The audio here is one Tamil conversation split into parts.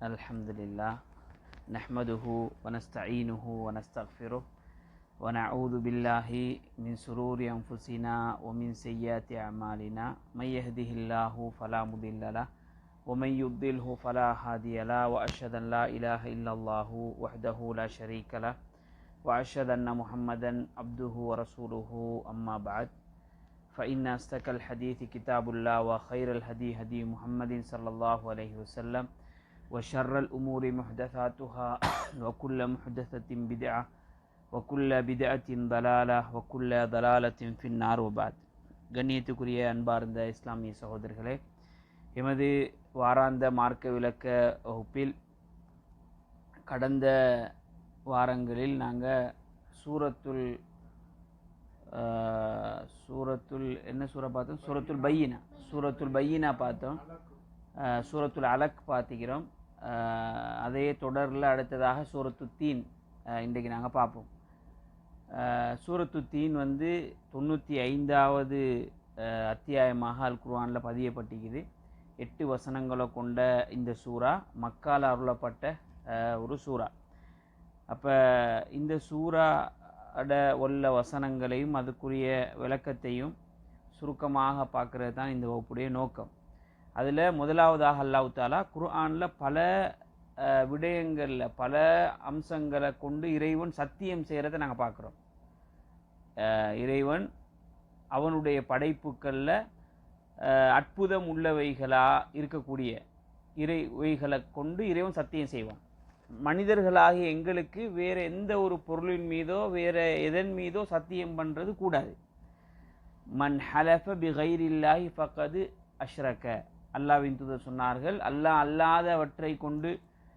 الحمد لله نحمده ونستعينه ونستغفره ونعوذ بالله من سرور أنفسنا ومن سيئات أعمالنا. من يهده الله فلا مضل له ومن يضلله فلا هادي له وأشهد أن لا إله إلا الله وحده لا شريك له وأشهد أن محمدا عبده ورسوله. أما بعد فإن أصدق الحديث كتاب الله وخير الهدي هدي محمد صلى الله عليه وسلم وشر الأمور محدثاتها وكل محدثة بدعة وكل بدعة ضلالة وكل ضلالة في النار وبعد கண்ணியத்துக்குரிய அன்பார்ந்த இஸ்லாமிய சகோதரர்களே எமது வாராந்த மார்க்க விளக்க வகுப்பில் கடந்த வாரங்களில் நாங்கள் சூரத்துல் ஆஹ், சூரத்துல் என்ன சூரா பார்த்தோம் சூரத்துல் பையினா சூரத்துல் பையினா பார்த்தோம் ஆஹ், சூரத்துல் அலக் பார்த்துக்கிறோம் ஆஹ், அதே தொடரில் அடுத்ததாக சூரத்து தீன் இன்றைக்கு நாங்கள் பார்ப்போம். சூரத்து தீன் வந்து தொண்ணூற்றி ஐந்தாவது அத்தியாயமாக அல் குர்ஆனில் பதியப்பட்டிருக்குது. எட்டு வசனங்களை கொண்ட இந்த சூரா மக்கால் அருளப்பட்ட ஒரு சூரா. அப்போ இந்த சூறாட உள்ள வசனங்களையும் அதுக்குரிய விளக்கத்தையும் சுருக்கமாக பார்க்கறது தான் இந்த வகுப்புடைய நோக்கம். அதில் முதலாவதாக அல்லாஹ் தாலா குர்ஆனில் பல விடயங்களில் பல அம்சங்களை கொண்டு இறைவன் சத்தியம் செய்கிறத நாங்கள் பார்க்குறோம் இறைவன் அவனுடைய படைப்புக்களில் அற்புதம் உள்ளவைகளாக இருக்கக்கூடிய இறைவைகளை கொண்டு இறைவன் சத்தியம் செய்வான். மனிதர்களாகிய எங்களுக்கு வேறு எந்த ஒரு பொருளின் மீதோ வேறு எதன் மீதோ சத்தியம் பண்ணுறது கூடாது. மன் ஹலஃப பிகைரில்லாஹி ஃபக்கது அஷ்ரக்க அல்லாவின் தூதர் சொன்னார்கள் அல்லாஹ் அல்லாதவற்றை கொண்டு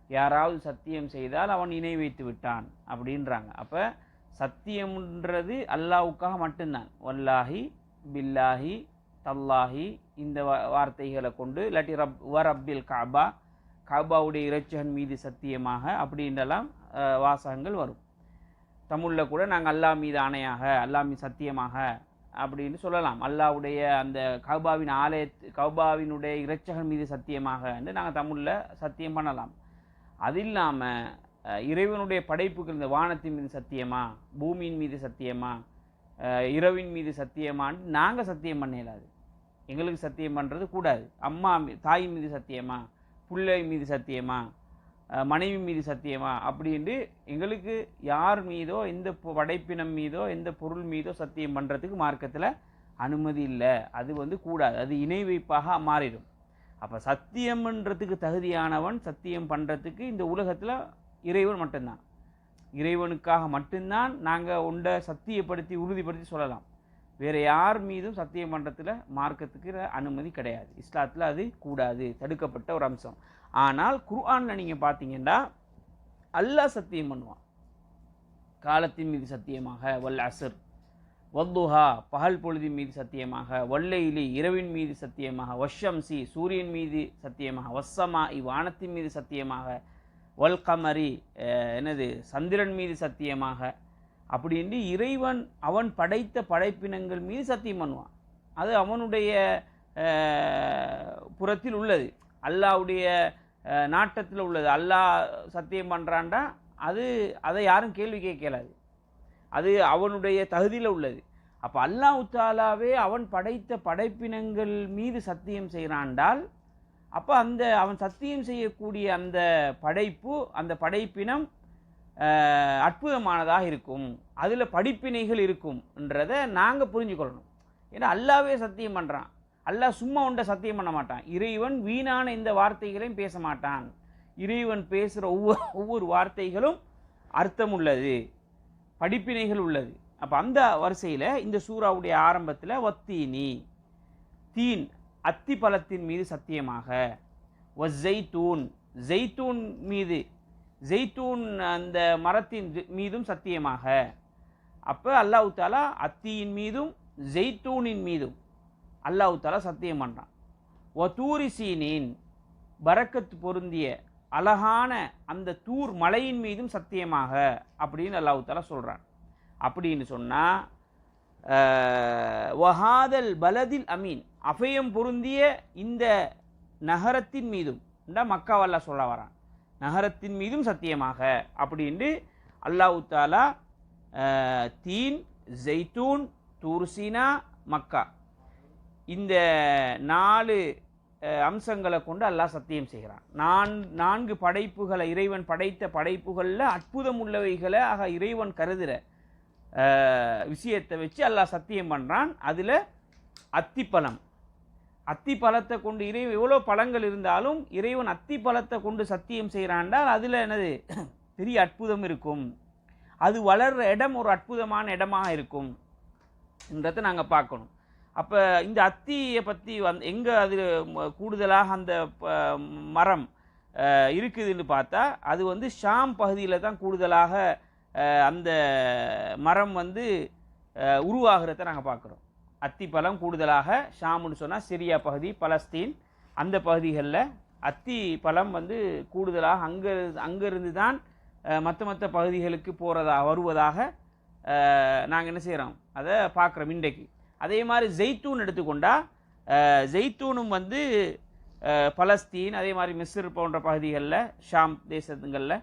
யாராவது சத்தியம் செய்தால் அவன் இணை வைத்து விட்டான் அப்படின்றாங்க. அப்போ சத்தியம்ன்றது அல்லாவுக்காக மட்டும்தான். வல்லாஹி பில்லாஹி தல்லாஹி இந்த வார்த்தைகளை கொண்டு இல்லாட்டி ரப் வ ரப்பில் காபா காபாவுடைய இறைச்சகன் மீது சத்தியமாக அப்படின்றலாம் வாசகங்கள் வரும். தமிழில் கூட நாங்கள் அல்லாஹ் மீது ஆணையாக அல்லாஹ் மீது சத்தியமாக அப்படின்னு சொல்லலாம். அல்லாவுடைய அந்த கௌபாவின் ஆலய கௌபாவினுடைய இறைச்சகன் மீது சத்தியமாக என்று நாங்கள் தமிழில் சத்தியம் பண்ணலாம். அது இல்லாமல் இறைவனுடைய படைப்புகள் இந்த வானத்தின் மீது சத்தியமா? பூமியின் மீது சத்தியமா? இரவின் மீது சத்தியமான்னு நாங்கள் சத்தியம் பண்ண இயலாது எங்களுக்கு சத்தியம் பண்ணுறது கூடாது. அம்மா தாயின் மீது சத்தியமா? பிள்ளை மீது சத்தியமா? மனைவி மீது சத்தியமா? அப்படின்ட்டு எங்களுக்கு யார் மீதோ எந்த படைப்பினம் மீதோ எந்த பொருள் மீதோ சத்தியம் பண்ணுறதுக்கு மார்க்கத்தில் அனுமதி இல்லை. அது வந்து கூடாது. அது இணை வைப்பாக மாறிடும். அப்போ சத்தியம்ன்றதுக்கு தகுதியானவன் சத்தியம் பண்ணுறதுக்கு இந்த உலகத்தில் இறைவன் மட்டும்தான். இறைவனுக்காக மட்டும்தான் நாங்கள் உண்டை சத்தியப்படுத்தி உறுதிப்படுத்தி சொல்லலாம். வேறு யார் மீதும் சத்தியம் பண்ணுறதுல மார்க்கத்துக்கு அனுமதி கிடையாது. இஸ்லாத்தில் அது கூடாது. தடுக்கப்பட்ட ஒரு அம்சம். ஆனால் குர்ஆனில் நீங்கள் பார்த்தீங்கன்னா அல்லாஹ் சத்தியம் பண்ணுவான். காலத்தின் மீது சத்தியமாக வல் அசர் வத்துஹா பகல் பொழுதின் மீது சத்தியமாக வல்லைலி இரவின் மீது சத்தியமாக வஷம்சி சூரியன் மீது சத்தியமாக வஸ்ஸமா இவ்வானத்தின் மீது சத்தியமாக வல் கமரி என்னது சந்திரன் மீது சத்தியமாக அப்படின்னு இறைவன் அவன் படைத்த படைப்பினங்கள் மீது சத்தியம் பண்ணுவான். அது அவனுடைய புறத்தில் உள்ளது. அல்லாஹ்வுடைய நாட்டத்தில் உள்ளது. அல்லாஹ் சத்தியம் பண்ணுறான்டா அது அதை யாரும் கேள்வி கேட்கலாது. அது அவனுடைய தகுதியில் உள்ளது. அப்போ அல்லாஹ் உத்தாலாவே அவன் படைத்த படைப்பினங்கள் மீது சத்தியம் செய்கிறான்டால் அப்போ அந்த அவன் சத்தியம் செய்யக்கூடிய அந்த படைப்பு அந்த படைப்பினம் அற்புதமானதாக இருக்கும். அதில் படிப்பினைகள் இருக்கும்ன்றதை நாங்கள் புரிஞ்சுக்கொள்ளணும். ஏன்னா அல்லாவே சத்தியம் பண்ணுறான் அல்ல சும்மா உண்ட சத்தியம் பண்ண மாட்டான். இறைவன் வீணான இந்த வார்த்தைகளையும் பேச மாட்டான். இறைவன் பேசுகிற ஒவ்வொரு ஒவ்வொரு வார்த்தைகளும் அர்த்தம் உள்ளது படிப்பினைகள் உள்ளது. அப்போ அந்த வரிசையில் இந்த சூறாவுடைய ஆரம்பத்தில் வத்தீனி தீன் அத்தி பழத்தின் மீது சத்தியமாக. வஸ்ஸைத்தூன் ஜெய்தூன் மீது ஜெய்தூன் அந்த மரத்தின் மீதும் சத்தியமாக. அப்போ அல்லாஹ் தாலா அத்தியின் மீதும் ஜெய்தூனின் மீதும் அல்லாஹ் தாலா சத்தியம் பண்ணுறான் ஒத்தூரி சீனின் பரக்கத்து பொருந்திய அழகான அந்த தூர் மலையின் மீதும் சத்தியமாக அப்படின்னு அல்லாஹ் தாலா சொல்கிறான் அப்படின்னு சொன்னால் வஹாதல் பலதில் அமீன் அபயம் பொருந்திய இந்த நகரத்தின் மீதும் இந்த மக்காவல்லா சொல்ல வரான். நகரத்தின் மீதும் சத்தியமாக அப்படின்ட்டு அல்லாஹ் தாலா தீன் ஜெய்தூன் தூர்சீனா மக்கா இந்த நாலு அம்சங்களை கொண்டு அல்லாஹ் சத்தியம் செய்கிறான். நான் நான்கு படைப்புகளை இறைவன் படைத்த படைப்புகளில் அற்புதம் உள்ளவைகளை ஆக இறைவன் கருதுகிற விஷயத்தை வச்சு அல்லாஹ் சத்தியம் பண்ணுறான் அதில் அத்திப்பழம். அத்திப்பழத்தை கொண்டு இறை எவ்வளோ பழங்கள் இருந்தாலும் இறைவன் அத்திப்பழத்தை கொண்டு சத்தியம் செய்கிறான்டால் அதில் என்னது? பெரிய அற்புதம் இருக்கும். அது வளர்கிற இடம் ஒரு அற்புதமான இடமாக இருக்கும். என்றதை நாங்கள் பார்க்கணும். அப்போ இந்த அத்தியை பற்றி வந் எங்கே அது கூடுதலாக அந்த ப- மரம் இருக்குதுன்னு பார்த்தா அது வந்து ஷாம் பகுதியில் தான் கூடுதலாக அந்த மரம் வந்து உருவாகிறத நாங்கள் பார்க்குறோம் அத்தி பழம் கூடுதலாக ஷாம்னு சொன்னால் சிரியா பகுதி பலஸ்தீன் அந்த பகுதிகளில் அத்தி பழம் வந்து கூடுதலாக அங்கே அங்கேருந்து தான் மற்ற மற்ற பகுதிகளுக்கு போகிறதா வருவதாக நாங்கள் என்ன செய்கிறோம் அதை பார்க்குறோம் இன்றைக்கு. அதே மாதிரி ஜெய்தூன் எடுத்துக்கொண்டால் ஜெய்தூனும் வந்து பலஸ்தீன் அதே மாதிரி மிஸ்ர் போன்ற பகுதிகளில் ஷாம் தேசத்துங்களில்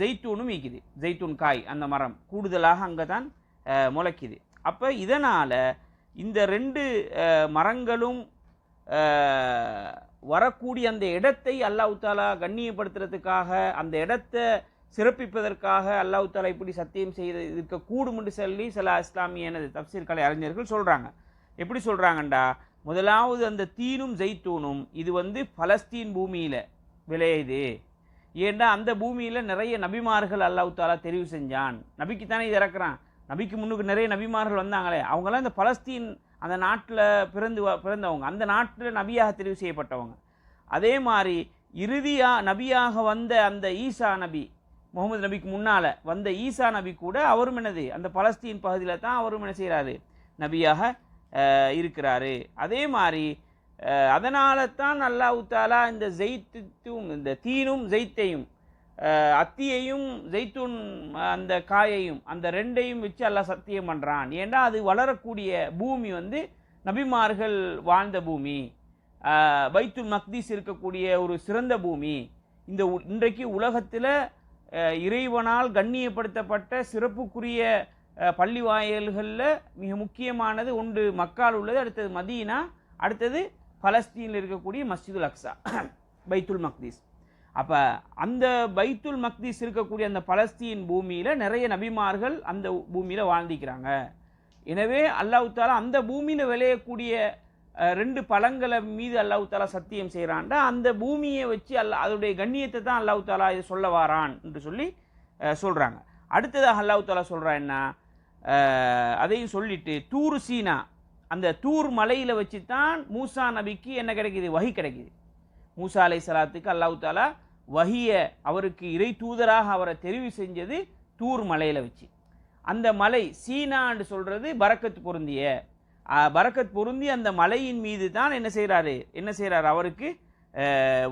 ஜெய்தூனும் ஈக்குது ஜெய்தூன் காய் அந்த மரம் கூடுதலாக அங்கே தான் முளைக்குது. அப்போ இதனால் இந்த ரெண்டு மரங்களும் வரக்கூடிய அந்த இடத்தை அல்லாஹ் தாலா கண்ணியப்படுத்துறதுக்காக அந்த இடத்தை சிறப்பிப்பதற்காக அல்லாஹ் தாலா இப்படி சத்தியம் செய்து இருக்கக்கூடும் என்று சொல்லி சில இஸ்லாமியனது தப்சீர் கலை அறிஞர்கள் சொல்கிறாங்க எப்படி சொல்கிறாங்கண்டா முதலாவது அந்த தீனும் ஜெய்த்தூனும் இது வந்து பலஸ்தீன் பூமியில் விளையுது ஏண்டா அந்த பூமியில் நிறைய நபிமார்கள் அல்லாஹ் தாலா தெரிவு செஞ்சான். நபிக்கு தானே இது இறக்குறான். நபிக்கு முன்னுக்கு நிறைய நபிமார்கள் வந்தாங்களே. அவங்களாம் இந்த பலஸ்தீன் அந்த நாட்டில் பிறந்து வ- பிறந்தவங்க. அந்த நாட்டில் நபியாக தெரிவு செய்யப்பட்டவங்க. அதே மாதிரி இறுதியாக நபியாக வந்த அந்த ஈசா நபி முகமது நபிக்கு முன்னால் வந்த ஈசா நபி கூட அவரும் என்னது? அந்த பலஸ்தீன் பகுதியில் தான் அவரும் என்ன செய்கிறாரு நபியாக இருக்கிறாரு. அதே மாதிரி அதனால தான் அல்லாஹு தாலா இந்த ஜெயித்தும் இந்த தீனும் ஜெய்த்தையும் அத்தியையும் ஜெய்த்தூன் அந்த காயையும் அந்த ரெண்டையும் வச்சு எல்லாம் சத்தியம் பண்ணுறான் ஏன்னா அது வளரக்கூடிய பூமி வந்து நபிமார்கள் வாழ்ந்த பூமி. பைத்துல் மக்தீஸ் இருக்கக்கூடிய ஒரு சிறந்த பூமி. இந்த இன்றைக்கு உலகத்தில் இறைவனால் கண்ணியப்படுத்தப்பட்ட சிறப்புக்குரிய பள்ளி வாயல்களில் மிக முக்கியமானது ஒன்று மக்கால் உள்ளது அடுத்தது மதீனா அடுத்தது பலஸ்தீனில் இருக்கக்கூடிய மஸ்ஜிதுல் அக்ஸா பைத்துல் மக்தீஸ். அப்போ அந்த பைத்துல் மக்தீஸ் இருக்கக்கூடிய அந்த பலஸ்தீன் பூமியில் நிறைய நபிமார்கள் அந்த பூமியில் வாழ்ந்திக்கிறாங்க எனவே அல்லாஹ் தாலா அந்த பூமியில் விளையக்கூடிய ரெண்டு பழங்களை மீது அல்லாஹ் தாலா சத்தியம் செய்கிறான்டா அந்த பூமியை வச்சு அல்ல அதோடைய கண்ணியத்தை தான் அல்லாஹ் தாலா இது சொல்ல வாரான் என்று சொல்லி சொல்கிறாங்க அடுத்ததாக அல்லாஹ் தாலா சொல்கிறான் என்ன? அதையும் சொல்லிட்டு தூர் சீனா அந்த தூர் மலையில் வச்சு தான் மூசா நபிக்கு என்ன கிடைக்கிது? வகி கிடைக்குது. மூசா அலை சலாத்துக்கு அல்லாஹ் தாலா வகியை அவருக்கு இறை தூதராக அவரை தெரிவு செஞ்சது தூர் மலையில் வச்சு. அந்த மலை சீனான்னு சொல்கிறது பறக்கத்து பொருந்திய பரக்கத் பொருந்தி அந்த மலையின் மீது தான் என்ன செய்கிறாரு என்ன செய்கிறார் அவருக்கு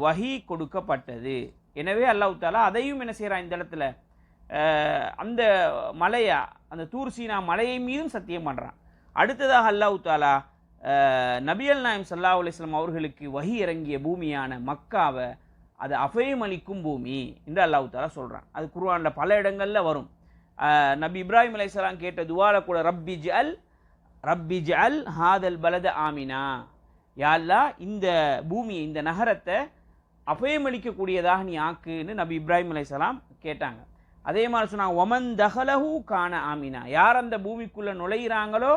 வகி கொடுக்கப்பட்டது. எனவே அல்லாஹ் தாலா அதையும் என்ன செய்கிறான் இந்த இடத்துல? அந்த மலையா அந்த தூர் சீனா மலையை மீதும் சத்தியம் பண்ணுறான் அடுத்ததாக அல்லாஹ் தாலா நபி நபியல் நாயம் சல்லாஹ் அலிஸ்லாம் அவர்களுக்கு வகி இறங்கிய பூமியான மக்காவை அது அபயமளிக்கும் பூமி என்று அல்லாஹ் தாலா சொல்கிறான் அது குர்வானில் பல இடங்களில் வரும். நபி இப்ராஹிம் அலையாம் கேட்ட துவால கூட ரப்பி ஜல் ரப்பி ஜல் ஹாதல் பலத ஆமினா. யாழ்லா இந்த பூமி இந்த நகரத்தை அபயமளிக்கக்கூடியதாக நீ ஆக்குன்னு நபி இப்ராஹிம் அலைஹிஸ்ஸலாம் கேட்டாங்க. அதே மாதிரி சொன்னாங்க ஒமன் தகலஹூ காண ஆமினா. யார் அந்த பூமிக்குள்ளே நுழையிறாங்களோ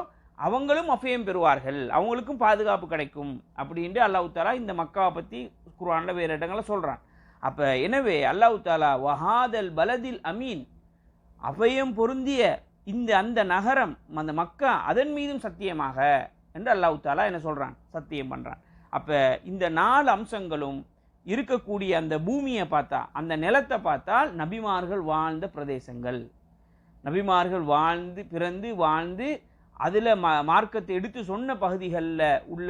அவங்களும் அபயம் பெறுவார்கள். அவங்களுக்கும் பாதுகாப்பு கிடைக்கும் அப்படின்ட்டு அல்லாஹ் தாலா இந்த மக்காவை பற்றி குர்ஆனில் வேறு இடங்களில் சொல்கிறான் அப்போ எனவே அல்லாஹ் தாலா வஹாதல் பலதில் அமீன். அபயம் பொருந்திய இந்த அந்த நகரம் அந்த மக்கா அதன் மீதும் சத்தியமாக என்று அல்லாஹ் தாலா என்ன சொல்கிறான் சத்தியம் பண்ணுறான் அப்போ இந்த நாலு அம்சங்களும் இருக்கக்கூடிய அந்த பூமியை பார்த்தா அந்த நிலத்தை பார்த்தால் நபிமார்கள் வாழ்ந்த பிரதேசங்கள். நபிமார்கள் வாழ்ந்து பிறந்து வாழ்ந்து அதில் மா மார்க்கத்தை எடுத்து சொன்ன பகுதிகளில் உள்ள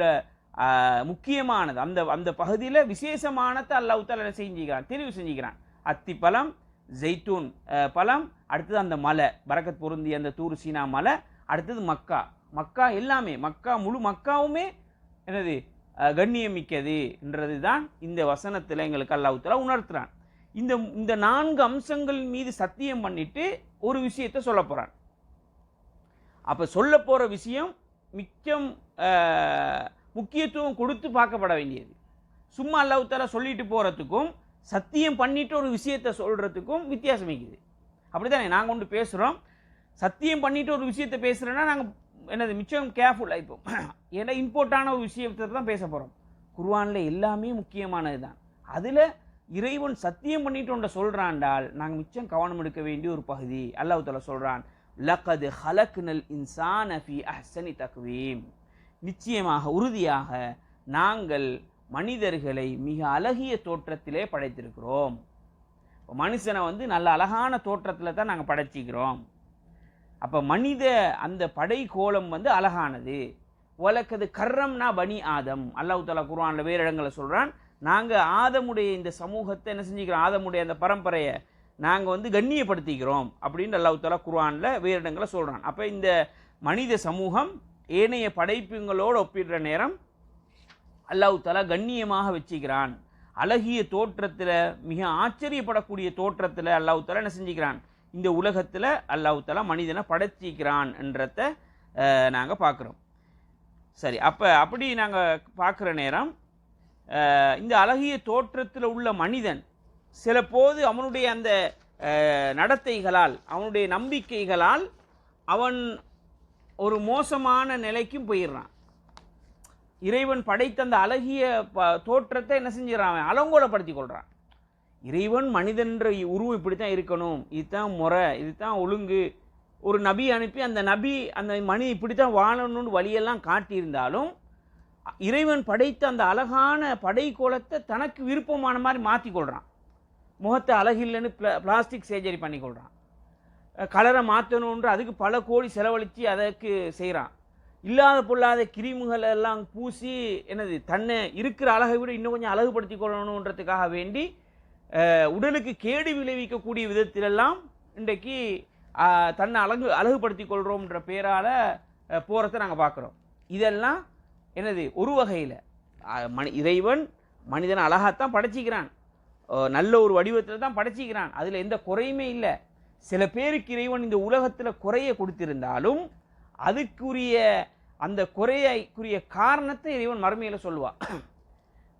முக்கியமானது அந்த அந்த பகுதியில் விசேஷமானதை அல்லாஹ் தாலா என்ன செஞ்சுக்கிறான்? தெரிவு செஞ்சுக்கிறான். அத்தி பழம் ஜெய்தூன் பழம் அடுத்தது அந்த மலை பரக்கத் பொருந்திய அந்த தூர் சீனா மலை அடுத்தது மக்கா. மக்கா எல்லாமே மக்கா முழு மக்காவுமே என்னது கண்ணியம் கண்ணியமிக்கது தான் இந்த வசனத்தில் எங்களுக்கு அல்லாஹ் உணர்த்துறான். இந்த இந்த நான்கு அம்சங்கள் மீது சத்தியம் பண்ணிட்டு ஒரு விஷயத்தை சொல்ல போகிறான் அப்போ சொல்ல போகிற விஷயம் மிச்சம் முக்கியத்துவம் கொடுத்து பார்க்கப்பட வேண்டியது. சும்மா அல்லாஹ் சொல்லிட்டு போகிறதுக்கும் சத்தியம் பண்ணிட்டு ஒரு விஷயத்தை சொல்கிறதுக்கும் வித்தியாசம் இருக்குது. அப்படிதானே? நாங்கள் ஒன்று பேசுகிறோம் சத்தியம் பண்ணிட்டு ஒரு விஷயத்தை பேசுகிறேன்னா நாங்கள் என்னது மிச்சம் கேர்ஃபுல்லாக இப்போ. ஏன்னா இம்பார்ட்டான ஒரு விஷயத்தை தான் பேச போகிறோம் குர்வானில் எல்லாமே முக்கியமானது தான். அதில் இறைவன் சத்தியம் பண்ணிட்டு ஒன்றை சொல்கிறான்டால் நாங்கள் மிச்சம் கவனம் எடுக்க வேண்டிய ஒரு பகுதி. அல்லாஹ் தஆலா சொல்கிறான் லக்கது ஹலக்னல் இன்சான் அஃபி அஹ்சனி தக்வீம். நிச்சயமாக உறுதியாக நாங்கள் மனிதர்களை மிக அழகிய தோற்றத்திலே படைத்திருக்கிறோம். மனுஷனை வந்து நல்ல அழகான தோற்றத்தில் தான் நாங்கள் படைச்சிக்கிறோம். அப்போ மனித அந்த படை கோலம் வந்து அழகானது. உலக்கது கர்ரம்னா பனி ஆதம். அல்லாஹ் தலா குர்வானில் வேறு இடங்களை சொல்கிறான் நாங்கள் ஆதமுடைய இந்த சமூகத்தை என்ன செஞ்சுக்கிறோம்? ஆதமுடைய அந்த பரம்பரையை நாங்கள் வந்து கண்ணியப்படுத்திக்கிறோம் அப்படின்னு அல்லாஹ் தலா குர்வானில் வேறு இடங்களை சொல்கிறான் அப்போ இந்த மனித சமூகம் ஏனைய படைப்புங்களோடு ஒப்பிடுற நேரம் அல்லாஹ் தலா கண்ணியமாக வச்சுக்கிறான். அழகிய தோற்றத்தில் மிக ஆச்சரியப்படக்கூடிய தோற்றத்தில் அல்லாஹுத்தலா என்ன செஞ்சுக்கிறான்? இந்த உலகத்தில் அல்லாஹ் மனிதனை படைச்சிக்கிறான் என்றத நாங்கள் பார்க்குறோம் சரி அப்போ அப்படி நாங்கள் பார்க்குற நேரம் இந்த அழகிய தோற்றத்தில் உள்ள மனிதன் சில போது அவனுடைய அந்த நடத்தைகளால் அவனுடைய நம்பிக்கைகளால் அவன் ஒரு மோசமான நிலைக்கும் போயிடுறான். இறைவன் படைத்த அந்த அழகிய ப- தோற்றத்தை என்ன செஞ்சிடறான் அவன்? அலங்கோலப்படுத்தி கொள்கிறான் இறைவன் மனிதன்ற உருவம் இப்படி தான் இருக்கணும். இதுதான் முறை இதுதான் ஒழுங்கு. ஒரு நபி அனுப்பி அந்த நபி அந்த மணி இப்படி தான் வாழணும்னு வழியெல்லாம் காட்டியிருந்தாலும் இறைவன் படைத்த அந்த அழகான படைக்கோலத்தை தனக்கு விருப்பமான மாதிரி மாற்றி கொள்கிறான் முகத்தை அழகில்லைன்னு பிளா பிளாஸ்டிக் சர்ஜரி பண்ணி கொள்கிறான் கலரை மாற்றணுன்ற அதுக்கு பல கோடி செலவழித்து அதற்கு செய்கிறான் இல்லாத பொல்லாத கிருமிகள் எல்லாம் பூசி என்னது தன்னை இருக்கிற அழகை விட இன்னும் கொஞ்சம் அழகுபடுத்தி கொள்ளணுன்றதுக்காக வேண்டி உடலுக்கு கேடு விளைவிக்கக்கூடிய விதத்திலெல்லாம் இன்றைக்கு தன்னை அழகு அழகுபடுத்தி கொள்கிறோம்ன்ற பேரால் போகிறத நாங்கள் பார்க்குறோம் இதெல்லாம் என்னது ஒரு வகையில். மனி இறைவன் மனிதனை அழகாகத்தான் படைச்சிக்கிறான். நல்ல ஒரு வடிவத்தில் தான் படைச்சிக்கிறான். அதில் எந்த குறையுமே இல்லை. சில பேருக்கு இறைவன் இந்த உலகத்தில் குறைய கொடுத்திருந்தாலும் அதுக்குரிய அந்த குறையக்குரிய காரணத்தை இறைவன் மறுமையில் சொல்லுவான்.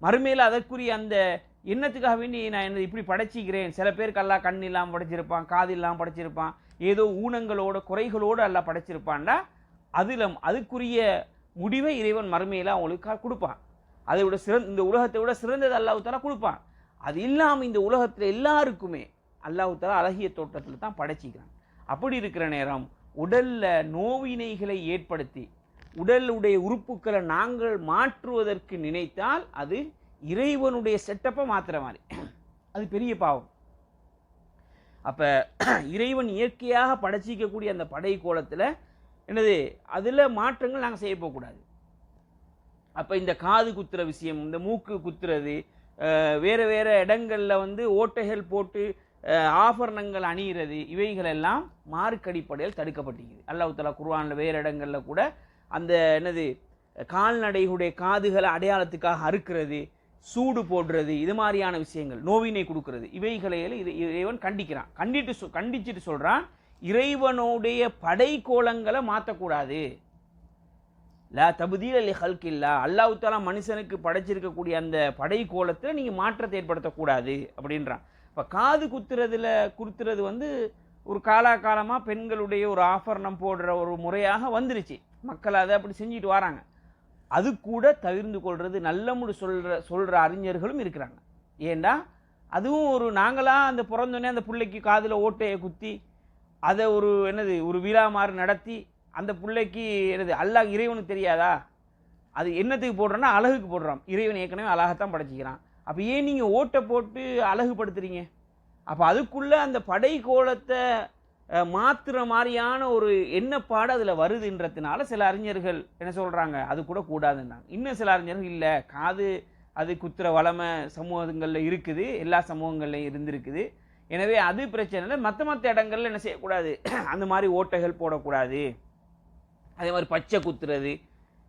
மறுமையில் அதற்குரிய அந்த எண்ணத்துக்காக வேண்டி நான் என்ன இப்படி படைச்சிக்கிறேன்? சில பேருக்கு எல்லாம் கண் இல்லாமல் படைச்சிருப்பான் காது இல்லாமல் படைச்சிருப்பான் ஏதோ ஊனங்களோட குறைகளோடு எல்லாம் படைச்சிருப்பான்டா அதில் அதுக்குரிய முடிவை இறைவன் மறுமையில் அவங்களுக்கு கொடுப்பான். அதை விட சிறந்த இந்த உலகத்தை விட சிறந்தது அல்லாஹ் கொடுப்பான். அது இல்லாமல் இந்த உலகத்தில் எல்லாருக்குமே அல்லாஹ் அழகிய தோட்டத்தில் தான் படைச்சிக்கிறான். அப்படி இருக்கிற நேரம் உடலில் நோவினைகளை ஏற்படுத்தி உடலுடைய உறுப்புக்களை நாங்கள் மாற்றுவதற்கு நினைத்தால் அது இறைவனுடைய செட்டப்பை மாற்றுற மாதிரி. அது பெரிய பாவம். அப்போ இறைவன் இயற்கையாக படைச்சிக்கக்கூடிய அந்த படை கோலத்தில் என்னது அதில் மாற்றங்கள் நாங்கள் செய்ய போகக்கூடாது. இந்த காது குத்துற விஷயம் இந்த மூக்கு குத்துறது வேறு வேறு இடங்களில் வந்து ஓட்டைகள் போட்டு ஆபரணங்கள் அணியிறது இவைகளெல்லாம் மார்க்கடிப்படையில் தடுக்கப்பட்டிருக்குது அல்லாஹ் குர்வானில் வேறு வேற கூட அந்த என்னது கால்நடைகளுடைய காதுகளை அடையாளத்துக்காக அறுக்கிறது சூடு போடுறது இது மாதிரியான விஷயங்கள் நோவினை கொடுக்கறது இவைகளையில் இது இறைவன் கண்டிக்கிறான். கண்டிட்டு சொ- கண்டிச்சிட்டு சொல்கிறான் இறைவனுடைய படைக்கோளங்களை மாற்றக்கூடாது லா தகுதியில் ஹல்க் ஹல்கில்லா அல்லாஹ் தாலா மனுஷனுக்கு படைச்சிருக்கக்கூடிய அந்த படைக்கோளத்தில் நீங்கள் மாற்றத்தை ஏற்படுத்தக்கூடாது அப்படின்றான். இப்போ காது குத்துறதுல குத்துறது வந்து ஒரு காலாகாலமாக பெண்களுடைய ஒரு ஆபரணம் போடுற ஒரு முறையாக வந்துருச்சு. மக்கள் அதை அப்படி செஞ்சுட்டு வராங்க. அது கூட தவிர்ந்து கொள்வது நல்லமுடி சொல்கிற சொல்கிற அறிஞர்களும் இருக்கிறாங்க. ஏண்டா? அதுவும் ஒரு நாங்களாக அந்த பிறந்தோடனே அந்த பிள்ளைக்கு காதில் ஓட்டையை குத்தி அதை ஒரு என்னது ஒரு விழா மாதிரி நடத்தி அந்த பிள்ளைக்கு என்னது அல்லாஹ் இறைவனுக்கு தெரியாதா? அது என்னத்துக்கு போடுறோன்னா அழகுக்கு போடுறோம். இறைவன் ஏற்கனவே அழகாகத்தான் படைச்சிக்கிறான். அப்போ ஏன் நீங்கள் ஓட்டை போட்டு அழகுபடுத்துறீங்க. அப்போ அதுக்குள்ளே அந்த படை கோலத்தை அஹ், மாத்துற மாதிரியான ஒரு எண்ணப்பாடு அதில் வருதுன்றதுனால சில அறிஞர்கள் என்ன சொல்கிறாங்க அது கூட கூடாதுன்னாங்க. இன்னும் சில அறிஞர்கள் இல்லை காது அது குத்துற வளமை சமூகங்களில் இருக்குது எல்லா சமூகங்கள்லையும் இருந்திருக்குது. எனவே அது பிரச்சனை இல்லை மற்ற மற்ற இடங்கள்ல என்ன செய்யக்கூடாது? அந்த மாதிரி ஓட்டைகள் போடக்கூடாது. அதே மாதிரி பச்சை குத்துறது.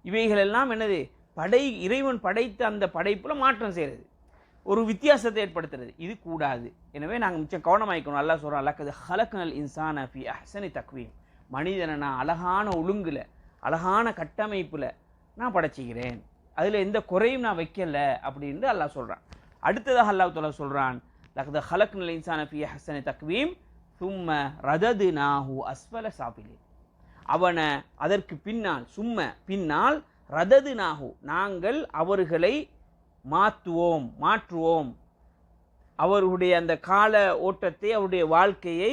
இவைகள் எல்லாம் என்னது? படை இறைவன் படைத்த அந்த படைப்பில் மாற்றம் செய்கிறது ஒரு வித்தியாசத்தை ஏற்படுத்துறது. இது கூடாது. எனவே நாங்கள் மிச்சம் கவனமாயிக்கணும் அல்லாஹ் சொல்கிறோம் அல்லாக்கது ஹலக்னல் இன்சான ஃபி அஹ்சனி தக்வீம். மனிதனை நான் அழகான ஒழுங்கில் அழகான கட்டமைப்பில் நான் படைச்சிக்கிறேன். அதில் எந்த குறையும் நான் வைக்கல அப்படின்னு அல்லாஹ் சொல்கிறான் அடுத்ததாக அல்லாஹ் தாலா சொல்கிறான் லக்கது ஹலக்னல் இன்சான ஃபி அஹ்சனி தக்வீம் சும்ம ரதது நாஹு அஸ்வல சாப்பிலே அவனை அதற்கு பின்னால் சும்ம பின்னால் ரதது நாகு நாங்கள் அவர்களை மாற்றுவோம் மாற்றுவோம். அவருடைய அந்த கால ஓட்டத்தை அவருடைய வாழ்க்கையை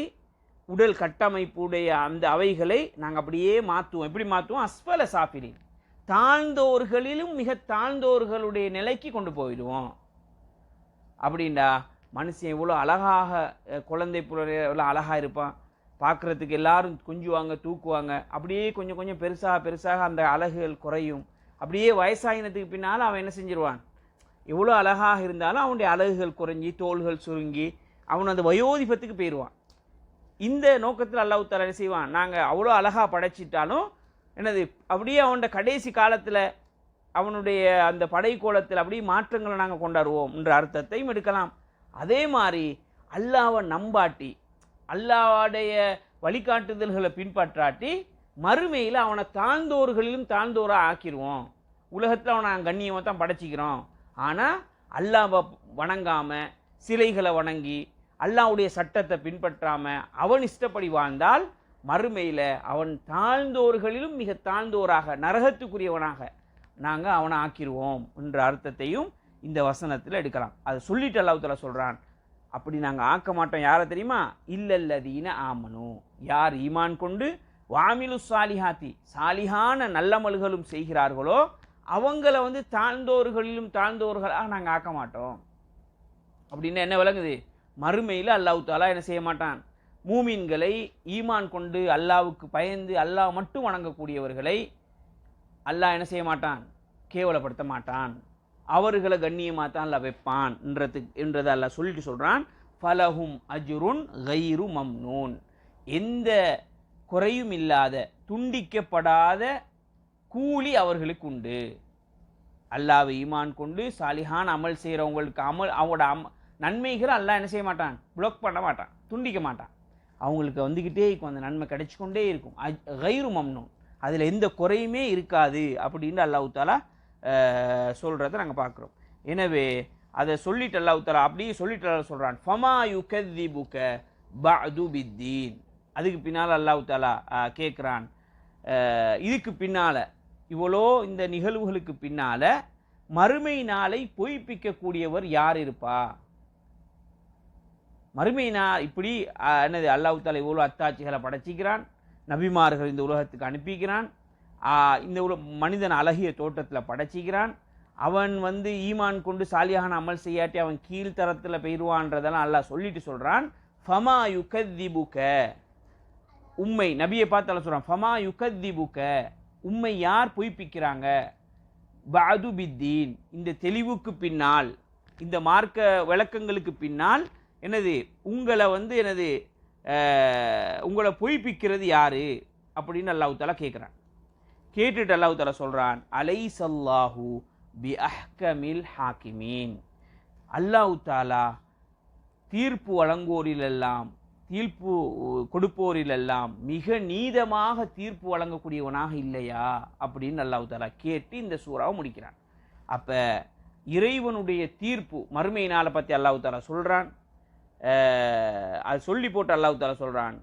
உடல் கட்டமைப்புடைய அந்த அவைகளை நாங்கள் அப்படியே மாற்றுவோம் எப்படி மாற்றுவோம் அஸ்வல சாப்பிடின் தாழ்ந்தோர்களிலும் மிக தாழ்ந்தோர்களுடைய நிலைக்கு கொண்டு போயிடுவோம். அப்படின்டா மனுஷன் எவ்வளோ அழகாக குழந்தை புலர் எவ்வளோ அழகாக இருப்பான். பார்க்குறதுக்கு எல்லாரும் குஞ்சுவாங்க தூக்குவாங்க. அப்படியே கொஞ்சம் கொஞ்சம் பெருசாக பெருசாக அந்த அழகுகள் குறையும். அப்படியே வயசாகினத்துக்கு பின்னால் அவன் என்ன செஞ்சிருவான்? எவ்வளோ அழகாக இருந்தாலும் அவனுடைய அழகுகள் குறைஞ்சி தோள்கள் சுருங்கி அவன் அந்த வயோதிபத்துக்கு போயிடுவான் இந்த நோக்கத்தில் அல்லாஹ் தலை செய்வான்? நாங்கள் அவ்வளோ அழகாக படைச்சிட்டாலும் என்னது அப்படியே அவனோட கடைசி காலத்தில் அவனுடைய அந்த படைக்கோலத்தில் அப்படியே மாற்றங்களை நாங்கள் கொண்டாடுவோம் என்ற அர்த்தத்தையும் எடுக்கலாம். அதே மாதிரி அல்லாவை நம்பாட்டி அல்லாவுடைய வழிகாட்டுதல்களை பின்பற்றாட்டி மறுமையில் அவனை தாழ்ந்தோர்களிலும் தாழ்ந்தோராக ஆக்கிடுவோம் உலகத்தில் அவனை நாங்கள் கண்ணியமாக தான் படைச்சிக்கிறோம். ஆனால் அல்லாவை வணங்காமல் சிலைகளை வணங்கி அல்லாவுடைய சட்டத்தை பின்பற்றாமல் அவன் இஷ்டப்படி வாழ்ந்தால் மறுமையில் அவன் தாழ்ந்தோர்களிலும் மிக தாழ்ந்தோராக நரகத்துக்குரியவனாக நாங்கள் அவனை ஆக்கிடுவோம் என்ற அர்த்தத்தையும் இந்த வசனத்தில் எடுக்கலாம். அதை சொல்லிட்டு அல்லாவுத்தில் சொல்கிறான் அப்படி நாங்கள் ஆக்க மாட்டோம். யாரை தெரியுமா? இல்லல்லதீன ஆமனு. யார் ஈமான் கொண்டு வாமிலு சாலிஹாத்தி சாலிஹான நல்லமல்களும் செய்கிறார்களோ அவங்கள வந்து தாழ்ந்தோர்களிலும் தாழ்ந்தோர்களாக நாங்கள் ஆக்க மாட்டோம். அப்படின்னு என்ன விளங்குது? மறுமையில் அல்லாஹ் தாலா என்ன செய்ய மாட்டான்? மூமீன்களை ஈமான் கொண்டு அல்லாவுக்கு பயந்து அல்லாஹ் மட்டும் வணங்கக்கூடியவர்களை அல்லாஹ் என்ன செய்ய மாட்டான்? கேவலப்படுத்த மாட்டான். அவர்களை கண்ணியமாக தான் அல்ல வைப்பான் என்றது என்றதை அல்லாஹ் சொல்லிட்டு சொல்கிறான் ஃபலஹும் அஜுருன் கயிறு மம்னூன். எந்த குறையும் இல்லாத துண்டிக்கப்படாத கூலி அவர்களுக்கு உண்டு. அல்லாவை ஈமான் கொண்டு சாலிஹான் அமல் செய்கிறவங்களுக்கு அமல் அவங்களோட அம் நன்மைகளை அல்லாஹ் என்ன செய்ய மாட்டான்? ப்ளாக் பண்ண மாட்டான். துண்டிக்க மாட்டான். அவங்களுக்கு வந்துக்கிட்டே இருக்கும். அந்த நன்மை கிடைச்சிக்கொண்டே இருக்கும். கயிறு மம்னூன். அதில் எந்த குறையுமே இருக்காது அப்படின்னு அல்லாஹ் தாலா சொல்கிறத நாங்கள் பார்க்குறோம் எனவே அதை சொல்லிட்டு அல்லாஹ் தாலா அப்படியே சொல்லிட்டு அல்லா சொல்கிறான் ஃபமா யுகதிபுக பது பித்தீன். அதுக்கு பின்னால் அல்லாஹ் தாலா கேட்குறான் இதுக்கு பின்னால் இவ்வளோ இந்த நிகழ்வுகளுக்கு பின்னால் மறுமை நாளை பொய்ப்பிக்கக்கூடியவர் யார் இருப்பா? மறுமை நாள் இப்படி என்னது அல்லாஹு தாலா இவ்வளோ அத்தாட்சிகளை படைச்சிக்கிறான் நபிமார்கள் இந்த உலகத்துக்கு அனுப்பிக்கிறான் இந்த உல மனிதன் அழகிய தோட்டத்தில் படைச்சிக்கிறான் அவன் வந்து ஈமான் கொண்டு சாலியான அமல் செய்யாட்டி அவன் கீழ்த்தரத்தில் பெய்ருவான்றதெல்லாம் அல்லாஹ் சொல்லிட்டு சொல்கிறான் ஃபமா யுகதிபுக உம்மை நபியை பார்த்து சொல்கிறான் ஃபமா யுகதிபுக உம்மை யார் பொய்ப்பிக்கிறாங்க? பாது பித்தீன். இந்த தெளிவுக்கு பின்னால் இந்த மார்க்க விளக்கங்களுக்கு பின்னால் என்னது உங்களை வந்து எனது உங்களை பொய்ப்பிக்கிறது யார்? அப்படின்னு அல்லாஹ் கேட்குறான் கேட்டுட்டு அல்லாவுதாலா சொல்கிறான் அலை சல்லாஹூ பி அஹ்கமில் ஹாக்கிமீன். அல்லாஹு தாலா தீர்ப்பு வழங்குவோரிலெல்லாம் தீர்ப்பு கொடுப்போரிலெல்லாம் மிக நீதமாக தீர்ப்பு வழங்கக்கூடியவனாக இல்லையா? அப்படின்னு அல்லாஹ் தாலா கேட்டு இந்த சூறாவை முடிக்கிறான். அப்போ இறைவனுடைய தீர்ப்பு மறுமை நாளை பற்றி அல்லாஹு தாலா சொல்கிறான் அது சொல்லி போட்டு அல்லாஹு தாலா சொல்கிறான்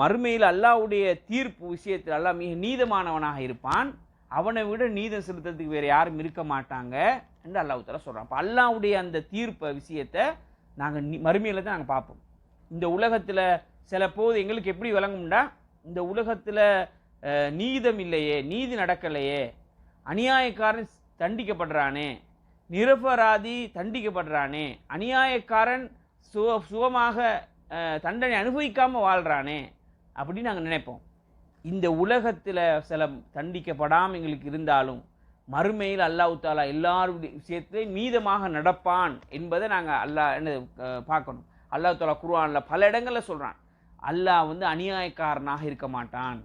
மறுமையில் அல்லாஹ்வுடைய தீர்ப்பு விஷயத்தில் அல்லாஹ் மிக நீதமானவனாக இருப்பான். அவனை விட நீதம் செலுத்துறதுக்கு வேறு யாரும் இருக்க மாட்டாங்க என்று அல்லாஹு தாலா சொல்கிறான் அப்போ அல்லாவுடைய அந்த தீர்ப்பை விஷயத்தை நாங்கள் மறுமையில் தான் நாங்கள் பார்ப்போம். இந்த உலகத்தில் சில போது எங்களுக்கு எப்படி விளங்கும்டா? இந்த உலகத்தில் நீதம் இல்லையே நீதி நடக்கலையே அநியாயக்காரன் தண்டிக்கப்படுறானே நிரபராதி தண்டிக்கப்படுறானே அநியாயக்காரன் சுக சுகமாக தண்டனை அனுபவிக்காமல் வாழ்கிறானே அப்படின்னு நாங்கள் நினைப்போம். இந்த உலகத்தில் சில தண்டிக்கப்படாமல் எங்களுக்கு இருந்தாலும் மறுமையில் அல்லாஹ் தாலா எல்லாருடைய விஷயத்தையும் மீதமாக நடப்பான் என்பதை நாங்கள் அல்லாஹ் என்ன பார்க்கணும். அல்லா தலா குர்ஆனில் பல இடங்களில் சொல்கிறான் அல்லாஹ் வந்து அநியாயக்காரனாக இருக்க மாட்டான்.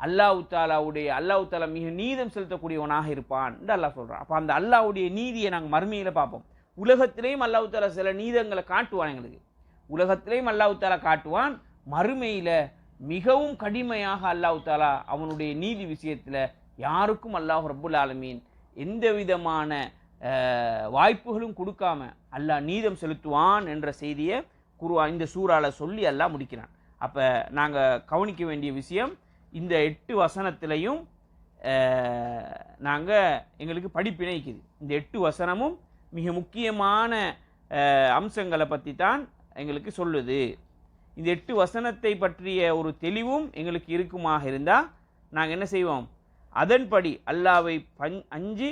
அல்லாஹ் தாலாவுடைய அல்லாஹ் தாலா மிக நீதம் செலுத்தக்கூடியவனாக இருப்பான் என்று அல்லாஹ் சொல்கிறான் அப்போ அந்த அல்லாவுடைய நீதியை நாங்கள் மறுமையில் பார்ப்போம். உலகத்திலேயும் அல்லாஹ் தாலா சில நீதங்களை காட்டுவான் எங்களுக்கு. உலகத்திலேயும் அல்லாஹ் தாலா காட்டுவான். மறுமையில் மிகவும் கடுமையாக அல்லாஹ் தாலா அவனுடைய நீதி விஷயத்தில் யாருக்கும் அல்லாஹ் ரப்புல் ஆலமீன் எந்த விதமான வாய்ப்புகளும் கொடுக்காம அல்லாஹ் நீதம் செலுத்துவான் என்ற செய்தியை குருவா இந்த சூறால சொல்லி எல்லாம் முடிக்கிறான். அப்போ நாங்கள் கவனிக்க வேண்டிய விஷயம் இந்த எட்டு வசனத்திலையும் நாங்கள் எங்களுக்கு படிப்பிணைக்குது இந்த எட்டு வசனமும் மிக முக்கியமான அம்சங்களை பற்றி தான் எங்களுக்கு சொல்லுது. இந்த எட்டு வசனத்தை பற்றிய ஒரு தெளிவும் எங்களுக்கு இருக்குமாக இருந்தால் நாங்கள் என்ன செய்வோம்? அதன்படி அல்லாவை பஞ் அஞ்சி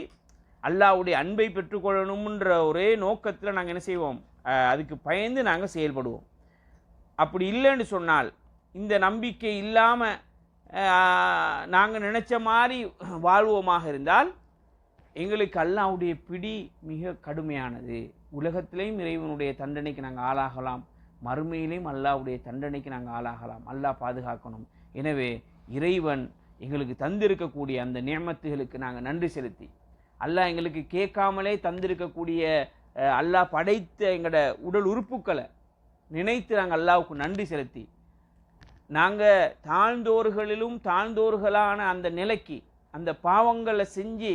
அல்லாவுடைய அன்பை பெற்றுக்கொள்ளணும்ன்ற ஒரே நோக்கத்தில் நாங்கள் என்ன செய்வோம்? அதுக்கு பயந்து நாங்கள் செயல்படுவோம். அப்படி இல்லைன்னு சொன்னால் இந்த நம்பிக்கை இல்லாமல் நாங்கள் நினச்ச மாதிரி வாழ்வோமாக இருந்தால் எங்களுக்கு அல்லாவுடைய பிடி மிக கடுமையானது. உலகத்திலையும் இறைவனுடைய தண்டனைக்கு நாங்கள் ஆளாகலாம். மறுமையிலையும் அல்லாவுடைய தண்டனைக்கு நாங்கள் ஆளாகலாம். அல்லாஹ் பாதுகாக்கணும். எனவே இறைவன் எங்களுக்கு தந்திருக்கக்கூடிய அந்த நியமத்துகளுக்கு நாங்கள் நன்றி செலுத்தி அல்லாஹ் எங்களுக்கு கேட்காமலே தந்திருக்கக்கூடிய அல்லாஹ் படைத்த எங்களோட உடல் உறுப்புக்களை நினைத்து நாங்கள் அல்லாவுக்கு நன்றி செலுத்தி நாங்கள் தாழ்ந்தோர்களிலும் தாழ்ந்தோர்களான அந்த நிலைக்கு அந்த பாவங்களை செஞ்சு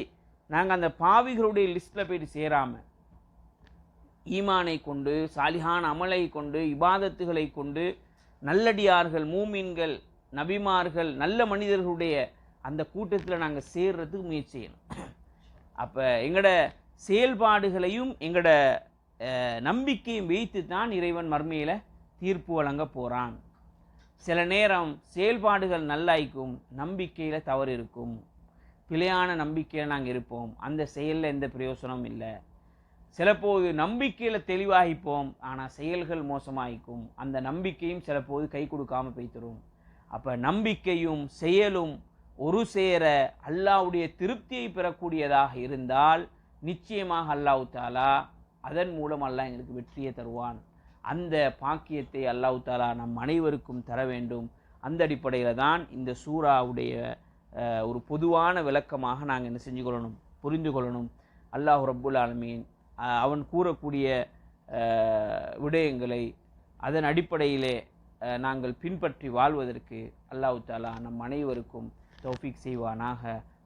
நாங்கள் அந்த பாவிகளுடைய லிஸ்ட்டில் போயிட்டு சேராமல் ஈமானை கொண்டு சாலிஹான் அமலை கொண்டு இபாதத்துகளை கொண்டு நல்லடியார்கள் மூமின்கள் நபிமார்கள் நல்ல மனிதர்களுடைய அந்த கூட்டத்தில் நாங்கள் சேர்றதுக்கு முயற்சி செய்யணும். அப்போ எங்களோட செயல்பாடுகளையும் எங்களோட நம்பிக்கையும் வைத்து தான் இறைவன் மர்மையில் தீர்ப்பு வழங்க போகிறான் சில நேரம் செயல்பாடுகள் நல்லாய்க்கும் நம்பிக்கையில் தவறு இருக்கும் பிழையான நம்பிக்கையில் நாங்கள் இருப்போம். அந்த செயலில் எந்த பிரயோசனமும் இல்லை. சிலப்போது நம்பிக்கையில் தெளிவாகிப்போம். ஆனால் செயல்கள் மோசமாகிக்கும் அந்த நம்பிக்கையும் சிலப்போது கை கொடுக்காமல் போய்த்தரும். அப்போ நம்பிக்கையும் செயலும் ஒரு சேர அல்லாவுடைய திருப்தியை பெறக்கூடியதாக இருந்தால் நிச்சயமாக அல்லாஹ் தாலா அதன் மூலம் அல்லாஹ் எங்களுக்கு வெற்றியை தருவான். அந்த பாக்கியத்தை அல்லாஹ் தாலா நம் அனைவருக்கும் தர வேண்டும். அந்த அடிப்படையில் தான் இந்த சூறாவுடைய ஒரு பொதுவான விளக்கமாக நாங்கள் என்ன செஞ்சு கொள்ளணும் புரிந்து கொள்ளணும். அல்லாஹ் ரப்புல் ஆலமீன் அவன் கூறக்கூடிய விடயங்களை அதன் அடிப்படையிலே நாங்கள் பின்பற்றி வாழ்வதற்கு அல்லாஹ் தாலா நம் அனைவருக்கும் தௌஃபிக் செய்வானாக.